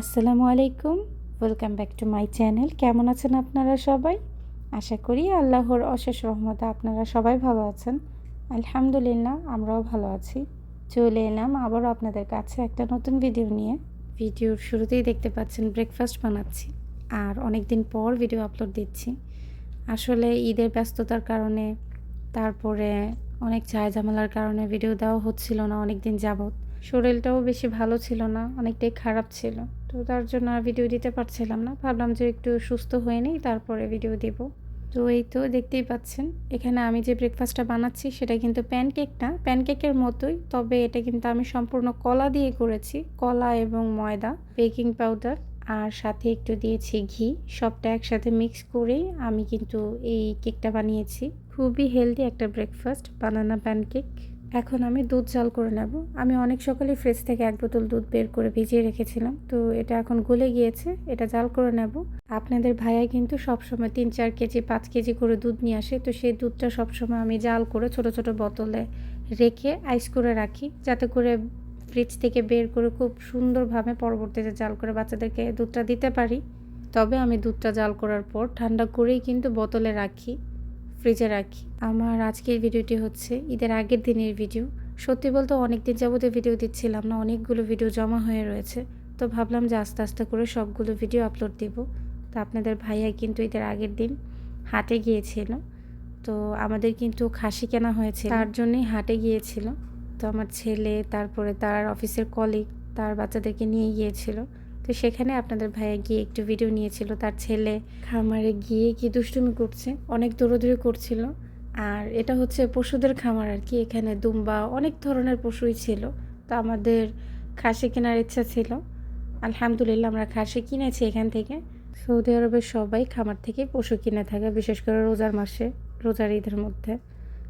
আসসালামু আলাইকুম। Welcome back to my channel কেমন আছেন আপনারা সবাই? আশা করি আল্লাহর অশেষ রহমতে আপনারা সবাই ভালো আছেন। আলহামদুলিল্লাহ, আমরাও ভালো আছি। চলে এলাম আবারও আপনাদের কাছে একটা নতুন ভিডিও নিয়ে। ভিডিওর শুরুতেই দেখতে পাচ্ছেন ব্রেকফাস্ট বানাচ্ছি। আর অনেক দিন পর ভিডিও আপলোড দিচ্ছি। আসলে ঈদের ব্যস্ততার কারণে, তারপরে অনেক চায় ঝামেলার কারণে ভিডিও দেওয়া হচ্ছিল না অনেক দিন যাবত শরীরটাও বেশি ভালো ছিল না, অনেকটাই খারাপ ছিল। তো তার জন্য আর ভিডিও দিতে পারছিলাম না। ভাবলাম যে একটু সুস্থ হয়ে নেই, তারপরে ভিডিও দেব। তো এই তো দেখতেই পাচ্ছেন, এখানে আমি যে ব্রেকফাস্টটা বানাচ্ছি সেটা কিন্তু প্যানকেক না প্যানকেকের মতোই, তবে এটা কিন্তু আমি সম্পূর্ণ কলা দিয়ে করেছি, কলা এবং ময়দা বেকিং পাউডার আর সাথে একটু দিয়েছি ঘি। সবটা একসাথে মিক্স করেই আমি কিন্তু এই কেকটা বানিয়েছি। খুবই হেলদি একটা ব্রেকফাস্ট বানানা প্যানকেক এখন আমি দুধ জাল করে নেব। আমি অনেক সকালে ফ্রিজ থেকে এক বোতল দুধ বের করে ভিজিয়ে রেখেছিলাম। তো এটা এখন গলে গিয়েছে, এটা জাল করে নেব। আপনাদের ভাইয়া কিন্তু সবসময় তিন চার কেজি, পাঁচ কেজি করে দুধ নিয়ে আসে। তো সেই দুধটা সবসময় আমি জাল করে ছোট ছোট বোতলে রেখে আইস করে রাখি। যাতে করে ফ্রিজ থেকে বের করে খুব সুন্দরভাবে পরবর্তীতে জাল করে বাচ্চাদেরকে দুধটা দিতে পারি। তবে আমি দুধটা জাল করার পর ঠান্ডা করেই কিন্তু বোতলে রাখি। ফ্রিজে রাখি। আমার আজকের ভিডিওটি হচ্ছে ঈদের আগের দিনের ভিডিও। সত্যি বলতে অনেক দিন যাবতে ভিডিও দিচ্ছিলাম না, অনেকগুলো ভিডিও জমা হয়ে রয়েছে। তো ভাবলাম যে আস্তে আস্তে করে সবগুলো ভিডিও আপলোড দেব। তো আপনাদের ভাইয়া কিন্তু ঈদের আগের দিন হাটে গিয়েছিল। তো আমাদের কিন্তু খাসি কেনা হয়েছে তার জন্যই হাটে গিয়েছিল। তো আমার ছেলে, তারপরে তার অফিসের কলিগ তার বাচ্চাদেরকে নিয়ে গিয়েছিল। তো সেখানে আপনাদের ভাইয়া গিয়ে একটু ভিডিও নিয়েছিল। তার ছেলে খামারে গিয়ে কি দুষ্টুমি করছে, অনেক দৌড়াদৌড়ি করছিল। আর এটা হচ্ছে পশুদের খামার আর কি, এখানে দুম্বা, অনেক ধরনের পশুই ছিল। তো আমাদের খাসি কেনার ইচ্ছা ছিল। আলহামদুলিল্লাহ আমরা খাসি কিনেছি এখান থেকে। সৌদি আরবের সবাই খামার থেকে পশু কিনে থাকে, বিশেষ করে রোজার মাসে, রোজার ঈদের মধ্যে।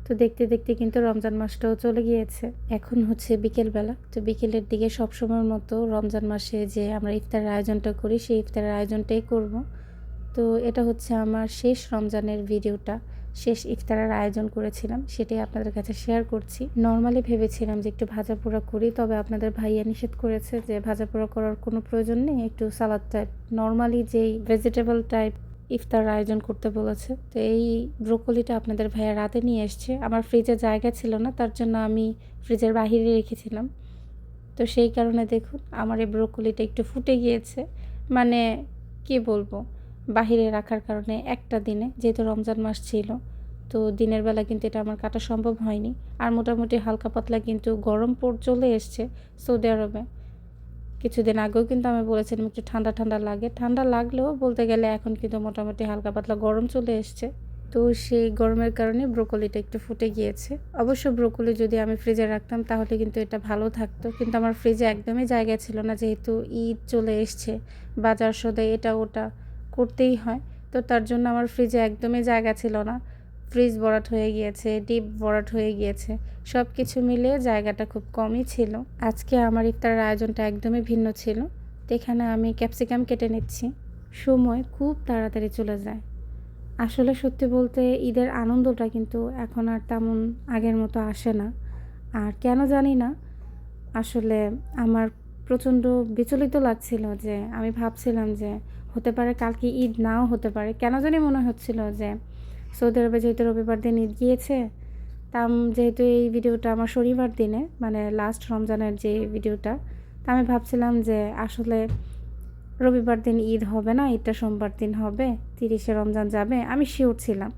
তো দেখতে দেখতে কিন্তু রমজান মাসটাও চলে গিয়েছে। এখন হচ্ছে বিকেলবেলা। তো বিকেলের দিকে সবসময়ের মতো রমজান মাসে যে আমরা ইফতারের আয়োজনটা করি, সেই ইফতারের আয়োজনটাই করব। তো এটা হচ্ছে আমার শেষ রমজানের ভিডিওটা। শেষ ইফতারের আয়োজন করেছিলাম, সেটাই আপনাদের কাছে শেয়ার করছি। নর্মালি ভেবেছিলাম যে একটু ভাজা পোড়া করি, তবে আপনাদের ভাইয়া নিষেধ করেছে যে ভাজা পোড়া করার কোনো প্রয়োজন নেই, একটু সালাদ টাইপ নর্মালি যেই ভেজিটেবল টাইপ ইফতার আয়োজন করতে বলেছে। তো এই ব্রোকলিটা আপনাদের ভাইয়া রাতে নিয়ে এসছে। আমার ফ্রিজে জায়গা ছিল না, তার জন্য আমি ফ্রিজের বাহিরে রেখেছিলাম। তো সেই কারণে দেখুন, আমার এই ব্রোকলিটা একটু ফুটে গিয়েছে। মানে কি বলব, বাহিরে রাখার কারণে একটা দিনে, যেহেতু রমজান মাস ছিল, তো দিনের বেলা কিন্তু এটা আমার কাটা সম্ভব হয়নি। আর মোটামুটি হালকা পাতলা কিন্তু গরম পড়, চলে এসছে সৌদি আরবে। কিছুদিন আগেও কিন্তু আমি বলেছিলাম একটু ঠান্ডা ঠান্ডা লাগে। ঠান্ডা লাগলেও বলতে গেলে এখন কিন্তু মোটামুটি হালকা পাতলা গরম চলে এসছে। তো সেই গরমের কারণে ব্রোকলিটা একটু ফুটে গিয়েছে। অবশ্য ব্রোকলি যদি আমি ফ্রিজে রাখতাম তাহলে কিন্তু এটা ভালো থাকতো। কিন্তু আমার ফ্রিজে একদমই জায়গা ছিল না, যেহেতু ঈদ চলে এসছে, বাজার সদাই এটা ওটা করতেই হয়। তো তার জন্য আমার ফ্রিজে একদমই জায়গা ছিল না। ফ্রিজ ভরাট হয়ে গিয়েছে, ডিপ ভরাট হয়ে গিয়েছে সব কিছু মিলিয়ে জায়গাটা খুব কমই ছিল। আজকে আমার ইফতারের আয়োজনটা একদমই ভিন্ন ছিল। এখানে আমি ক্যাপসিকাম কেটে নিচ্ছি। সময় খুব তাড়াতাড়ি চলে যায়। আসলে সত্যি বলতে ঈদের আনন্দটা কিন্তু এখন আর তেমন আগের মতো আসে না। আর কেন জানি না, আসলে আমার প্রচণ্ড বিচলিত লাগছিল যে, আমি ভাবছিলাম যে, হতে পারে কালকে ঈদ নাও হতে পারে। কেন জানি মনে হচ্ছিল যে সৌদি আরবে যেহেতু রবিবার দিন ঈদ গিয়েছে তাম যেহেতু এই ভিডিওটা আমার শনিবার দিনে মানে লাস্ট রমজানের যে ভিডিওটা, তা আমি ভাবছিলাম যে আসলে রবিবার দিন ঈদ হবে না, ঈদটা সোমবার দিন হবে, তিরিশে রমজান যাবে, আমি শিওর ছিলাম।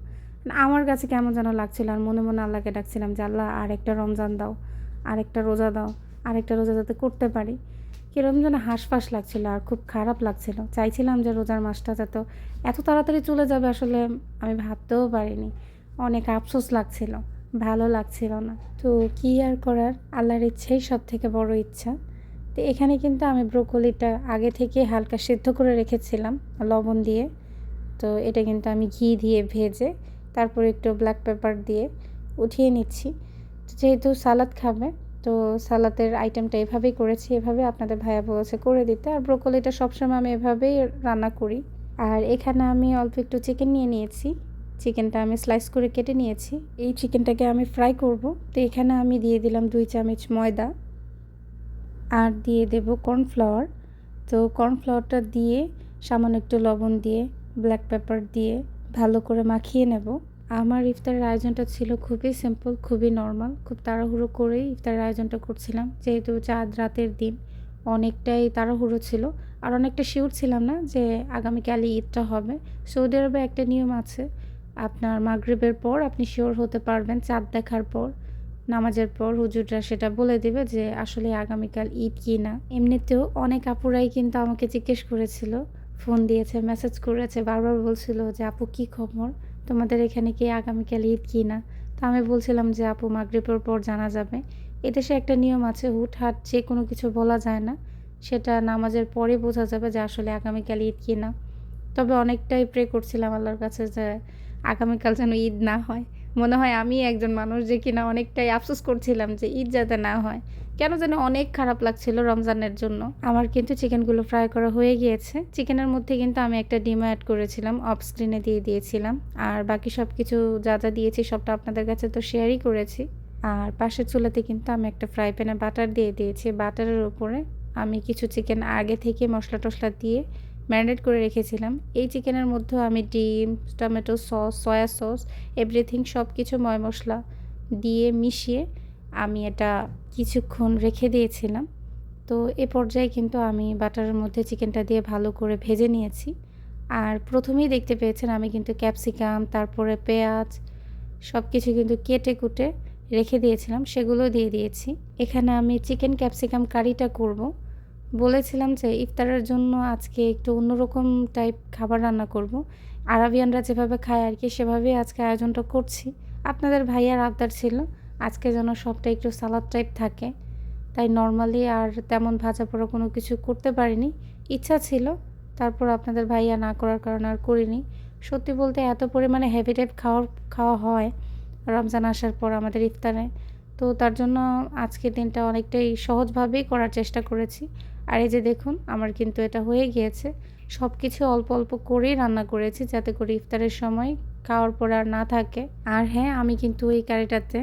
আমার কাছে কেমন যেন লাগছিল, আর মনে মনে আল্লাহকে ডাকছিলাম যে, আল্লাহ, আরেকটা রমজান দাও, আরেকটা রোজা দাও, আরেকটা রোজা যাতে করতে পারি। কীরকম যেন হাঁসফাঁস লাগছিল আর খুব খারাপ লাগছিল। চাইছিলাম যে রোজার মাসটা যাতে এত তাড়াতাড়ি চলে যাবে আসলে আমি ভাবতেও পারিনি। অনেক আফসোস লাগছিল, ভালো লাগছিল না। তো কী আর করার? আল্লাহর ইচ্ছাই সব থেকে বড় ইচ্ছা। তো এখানে কিন্তু আমি ব্রোকলিটা আগে থেকে হালকা সেদ্ধ করে রেখেছিলাম লবণ দিয়ে। তো এটা কিন্তু আমি ঘি দিয়ে ভেজে তারপর একটু ব্ল্যাক পেপার দিয়ে উঠিয়ে নিচ্ছি। যেহেতু সালাদ খাবে তো সালাতের আইটেমটা এভাবেই করেছি, এভাবে আপনাদের ভাইয়া বলেছে করে দিতে। আর ব্রোকলিটা সবসময় আমি এভাবেই রান্না করি। আর এখানে আমি অল্প একটু চিকেন নিয়ে নিয়েছি। চিকেনটা আমি স্লাইস করে কেটে নিয়েছি। এই চিকেনটাকে আমি ফ্রাই করব। তো এখানে আমি দিয়ে দিলাম দুই চামচ ময়দা। আর দিয়ে দেব কর্নফ্লাওয়ার তো তো কর্নফ্লাওয়ারটা দিয়ে সামান্য একটু লবণ দিয়ে ব্ল্যাক পেপার দিয়ে ভালো করে মাখিয়ে নেব। আমার ইফতারের আয়োজনটা ছিল খুবই সিম্পল খুবই নর্মাল খুব তাড়াহুড়ো করেই ইফতারের আয়োজনটা করছিলাম। যেহেতু চাঁদ রাতের দিন, অনেকটাই তাড়াহুড়ো ছিল। আর অনেকটা শিওর ছিলাম না যে আগামীকালই ঈদটা হবে। সৌদি আরবে একটা নিয়ম আছে, আপনার মাগরিবের পর আপনি শিওর হতে পারবেন, চাঁদ দেখার পর, নামাজের পর হুজুররা সেটা বলে দেবে যে আসলে আগামীকাল ঈদ কি না। এমনিতেও অনেক আপুরাই কিন্তু আমাকে জিজ্ঞেস করেছিল, ফোন দিয়েছে মেসেজ করেছে, বারবার বলছিল যে, আপু, কি খবর? তোমাদের এখানে কি আগামীকাল ঈদ কি না? তো আমি বলছিলাম যে, আপু, মাগরিবের পর জানা যাবে। এদেশে একটা নিয়ম আছে, হুটহাট যে কোনো কিছু বলা যায় না। সেটা নামাজের পরে বোঝা যাবে যে, আসলে আগামীকাল ঈদ কি না। তবে অনেকটাই প্রে করছিলাম আল্লাহর কাছে যে, আগামীকাল যেন ঈদ না হয়। মনে হয় আমি একজন মানুষ যে কিনা অনেকটাই আফসোস করছিলাম যে ঈদ যাতে না হয়। কেন যেন অনেক খারাপ লাগছিল রমজানের জন্য। আমার কিন্তু চিকেনগুলো ফ্রাই করা হয়ে গিয়েছে। চিকেনের মধ্যে কিন্তু আমি একটা ডিম অ্যাড করেছিলাম অফ স্ক্রিনে দিয়ে দিয়েছিলাম। আর বাকি সব কিছু যা যা দিয়েছি সবটা আপনাদের কাছে তো শেয়ারই করেছি। আর পাশের চুলাতে কিন্তু আমি একটা ফ্রাই প্যানে বাটার দিয়ে দিয়েছি। বাটারের উপরে আমি কিছু চিকেন আগে থেকে মশলা টশলা দিয়ে ম্যারিনেট করে রেখেছিলাম। এই চিকেনের মধ্যেও আমি ডিম, tomato sauce, soya sauce, everything সব কিছু ময় মশলা দিয়ে মিশিয়ে আমি এটা কিছুক্ষণ রেখে দিয়েছিলাম। তো এ পর্যায়ে কিন্তু আমি বাটারের মধ্যে চিকেনটা দিয়ে ভালো করে ভেজে নিয়েছি। আর প্রথমেই দেখতে পেয়েছেন আমি কিন্তু ক্যাপসিকাম, তারপরে পেঁয়াজ সব কিছু কিন্তু কেটে কুটে রেখে দিয়েছিলাম, সেগুলো দিয়ে দিয়েছি। এখানে আমি চিকেন ক্যাপসিকাম কারিটা করব। বলেছিলাম যে ইফতারের জন্য আজকে একটু অন্যরকম টাইপ খাবার রান্না করব। আরাবিয়ানরা যেভাবে খায় আর কি, সেভাবেই আজকে আয়োজনটা করছি। আপনাদের ভাইয়ার আবদার ছিল, আজকে যেন সবটা একটু সালাদ টাইপ থাকে। তাই নর্মালি আর তেমন ভাজা পোড়া কোনো কিছু করতে পারিনি। ইচ্ছা ছিল, তারপর আপনাদের ভাইয়া না করার কারণে আর করিনি। সত্যি বলতে এত পরিমাণে হেভি টাইপ খাওয়ার, খাওয়া হয় রমজান আসার পর আমাদের ইফতারে। তো তার জন্য আজকের দিনটা অনেকটাই সহজভাবেই করার চেষ্টা করেছি। আর এই যে দেখুন, আমার কিন্তু এটা হয়ে গিয়েছে। সব কিছু অল্প অল্প করেই রান্না করেছি যাতে করে ইফতারের সময় খাওয়ার পর আর না থাকে। আর হ্যাঁ আমি কিন্তু এই কারিটাতে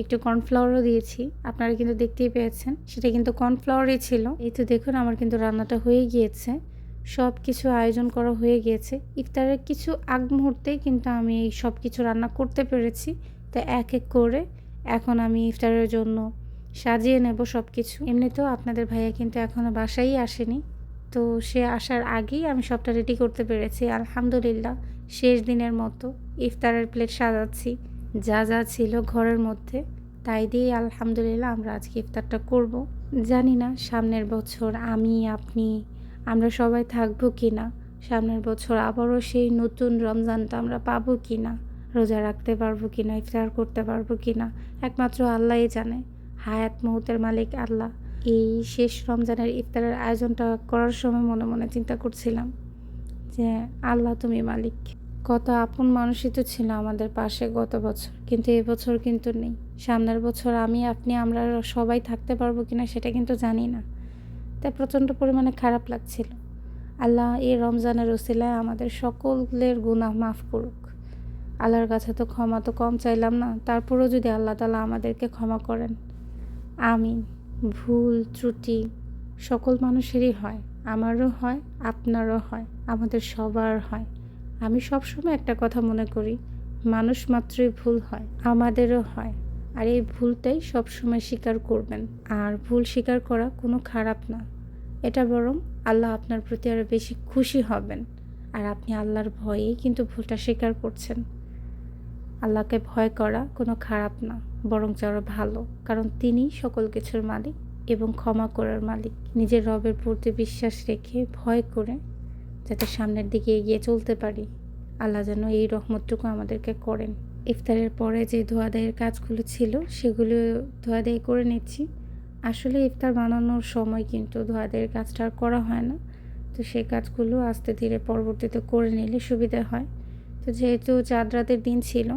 একটু কর্নফ্লাওয়ারও দিয়েছি। আপনারা কিন্তু দেখতেই পেয়েছেন, সেটা কিন্তু কর্নফ্লাওয়ারই ছিল। এই তো দেখুন, আমার কিন্তু রান্নাটা হয়ে গিয়েছে। সব কিছু আয়োজন করা হয়ে গিয়েছে। ইফতারের কিছু আগ মুহূর্তেই কিন্তু আমি এই সব কিছু রান্না করতে পেরেছি। তো এক এক করে এখন আমি ইফতারের জন্য সাজিয়ে নেব সব কিছু এমনিতেও আপনাদের ভাইয়া কিন্তু এখনও বাসায় আসেনি। তো সে আসার আগেই আমি সবটা রেডি করতে পেরেছি। আলহামদুলিল্লাহ, শেষ দিনের মতো ইফতারের প্লেট সাজাচ্ছি। যা যা ছিল ঘরের মধ্যে, তাই দিয়ে আলহামদুলিল্লাহ আমরা আজকে ইফতারটা করব। জানি না সামনের বছর আমি, আপনি, আমরা সবাই থাকব কি না সামনের বছর আবারও সেই নতুন রমজানটা আমরা পাবো কি না রোজা রাখতে পারব কি না ইফতার করতে পারব কি না একমাত্র আল্লাহই জানে। হায়াত মুহূর্তের মালিক আল্লাহ। এই শেষ রমজানের ইফতারের আয়োজনটা করার সময় মনে মনে চিন্তা করছিলাম যে, আল্লাহ তুমি মালিক। কত আপন মানুষই তো ছিল আমাদের পাশে গত বছর, কিন্তু এবছর কিন্তু নেই। সামনের বছর আমি, আপনি, আমরা সবাই থাকতে পারব কিনা সেটা কিন্তু জানি না। তাই প্রচণ্ড পরিমাণে খারাপ লাগছিল। আল্লাহ এই রমজানের ওসিলায় আমাদের সকলের গুনাহ মাফ করুক। আল্লাহর কাছে তো ক্ষমা তো কম চাইলাম না, তারপরেও যদি আল্লাহ তালা আমাদেরকে ক্ষমা করেন। আমিন। ভুল, ত্রুটি সকল মানুষেরই হয়। আমারও হয়, আপনারও হয়, আমাদের সবার হয়। আমি সবসময় একটা কথা মনে করি, মানুষ মাত্রই ভুল হয়, আমাদেরও হয়। আর এই ভুলটাই সবসময় স্বীকার করবেন। আর ভুল স্বীকার করা কোনো খারাপ না। এটা বরং আল্লাহ আপনার প্রতি আরও বেশি খুশি হবেন। আর আপনি আল্লাহর ভয়েই কিন্তু ভুলটা স্বীকার করছেন। আল্লাহকে ভয় করা কোনো খারাপ না। বরং আরও ভালো, কারণ তিনি সকল কিছুর মালিক এবং ক্ষমা করার মালিক। নিজের রবের প্রতি বিশ্বাস রেখে ভয় করে যাতে সামনের দিকে এগিয়ে চলতে পারি। আল্লাহ যেন এই রহমতটুকু আমাদেরকে করেন। ইফতারের পরে যে ধোয়াদায়ের কাজগুলো ছিল, সেগুলো ধোয়াদাই করে নিচ্ছি। আসলে ইফতার বানানোর সময় কিন্তু ধোয়াদায়ের কাজটা আর করা হয় না। তো সেই কাজগুলো আস্তে ধীরে পরবর্তীতে করে নিলে সুবিধা হয়। তো যেহেতু চাঁদ রাতের দিন ছিল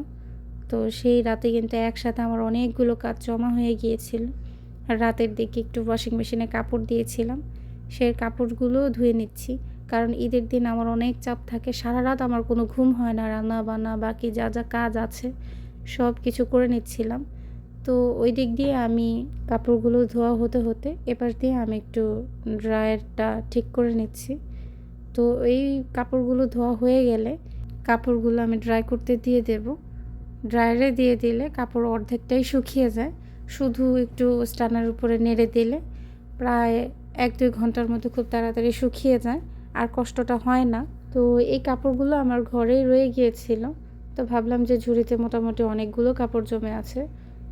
তো সেই রাতে কিন্তু একসাথে আমার অনেকগুলো কাজ জমা হয়ে গিয়েছিল। রাতের দিকে একটু ওয়াশিং মেশিনে কাপড় দিয়েছিলাম। সেই কাপড়গুলোও ধুয়ে নিচ্ছি। কারণ ঈদের দিন আমার অনেক চাপ থাকে। সারা রাত আমার কোনো ঘুম হয় না রান্না বান্না বাকি যা যা কাজ আছে, সব কিছু করে নিচ্ছিলাম। তো ওই দিক দিয়ে আমি কাপড়গুলো ধোয়া হতে হতে এপাশ দিয়ে আমি একটু ড্রায়ারটা ঠিক করে নিচ্ছি। তো এই কাপড়গুলো ধোয়া হয়ে গেলে কাপড়গুলো আমি ড্রাই করতে দিয়ে দেব। ড্রায়ারে দিয়ে দিলে কাপড় অর্ধেকটাই শুকিয়ে যায়। শুধু একটু স্টানার উপরে নেড়ে দিলে প্রায় এক দুই ঘণ্টার মধ্যে খুব তাড়াতাড়ি শুকিয়ে যায়, আর কষ্টটা হয় না। তো এই কাপড়গুলো আমার ঘরেই রয়ে গিয়েছিল। তো ভাবলাম যে ঝুড়িতে মোটামুটি অনেকগুলো কাপড় জমে আছে।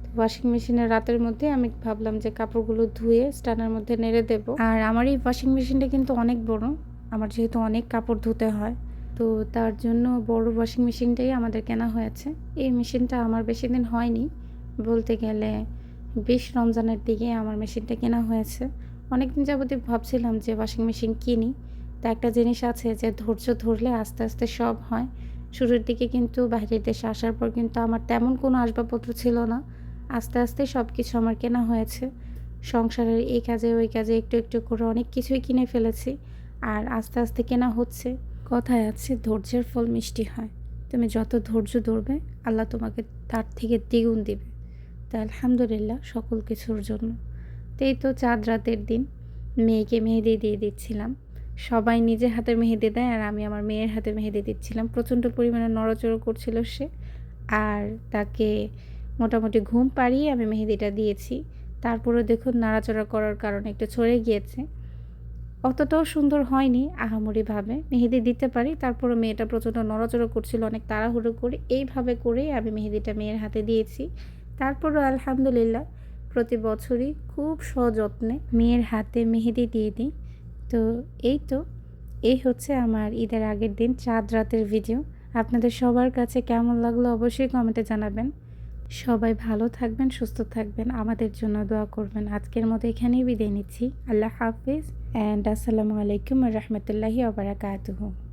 তো ওয়াশিং মেশিনে রাতের মধ্যে আমি ভাবলাম যে কাপড়গুলো ধুয়ে স্টানের মধ্যে নেড়ে দেব। আর আমার এই ওয়াশিং মেশিনটা কিন্তু অনেক বড়। আমার যেহেতু অনেক কাপড় ধুতে হয় তো তার জন্য বড় ওয়াশিং মেশিনটাই আমাদের কেনা হয়েছে। এই মেশিনটা আমার বেশি দিন হয়নি। বলতে গেলে বেশ রমজানের দিকে আমার মেশিনটা কেনা হয়েছে। অনেক দিন যাবতীয় ভাবছিলাম যে ওয়াশিং মেশিন কিনি। তা একটা জিনিস আছে যে ধৈর্য ধরলে আস্তে আস্তে সব হয়। শুরুর দিকে কিন্তু বাইরের দেশে আসার পর কিন্তু আমার তেমন কোনো আসবাবপত্র ছিল না। আস্তে আস্তে সব কিছু আমার কেনা হয়েছে। সংসারের এই কাজে ওই কাজে একটু একটু করে অনেক কিছুই কিনে ফেলেছি। আর আস্তে আস্তে কেনা হচ্ছে। কথায় আছে, ধৈর্যের ফল মিষ্টি হয়। তুমি যত ধৈর্য ধরবে, আল্লাহ তোমাকে তার থেকে দ্বিগুণ দিবে। তাই আলহামদুলিল্লাহ সকল কিছুর জন্য। তো এই তো চাঁদ রাতের দিন মেয়েকে মেহেদি দিয়ে দিচ্ছিলাম। সবাই নিজের হাতে মেহেদি দেয় আর আমি আমার মেয়ের হাতে মেহেদি দিচ্ছিলাম। প্রচণ্ড পরিমাণে নড়াচড়া করছিল সে আর তাকে মোটামুটি ঘুম পাড়িয়ে আমি মেহেদিটা দিয়েছি। তারপরে দেখুন, নাড়াচড়া করার কারণে একটু ছড়ে গিয়েছে। অতটাও সুন্দর হয়নি আহামরিভাবে। মেহেদি দিতে পারি তারপরে মেয়েটা প্রচণ্ড নড়াচড়া করছিল, অনেক তাড়াহুড়ো করে। এইভাবে করেই আমি মেহেদিটা মেয়ের হাতে দিয়েছি। তারপরও আলহামদুলিল্লাহ প্রতি বছরই খুব সযত্নে মেয়ের হাতে মেহেদি দিয়ে দিই। তো এই তো, এই হচ্ছে আমার ঈদের আগের দিন চাঁদ রাতের ভিডিও আপনাদের সবার কাছে কেমন লাগল অবশ্যই কমেন্টে জানাবেন। সবাই ভালো থাকবেন, সুস্থ থাকবেন, আমাদের জন্য দোয়া করবেন। আজকের মতো এখানেই বিদায় নিচ্ছি। আল্লাহ হাফিজ। অ্যান্ড আসসালামু আলাইকুম রহমতুল্লাহি ওবরাকাতুহু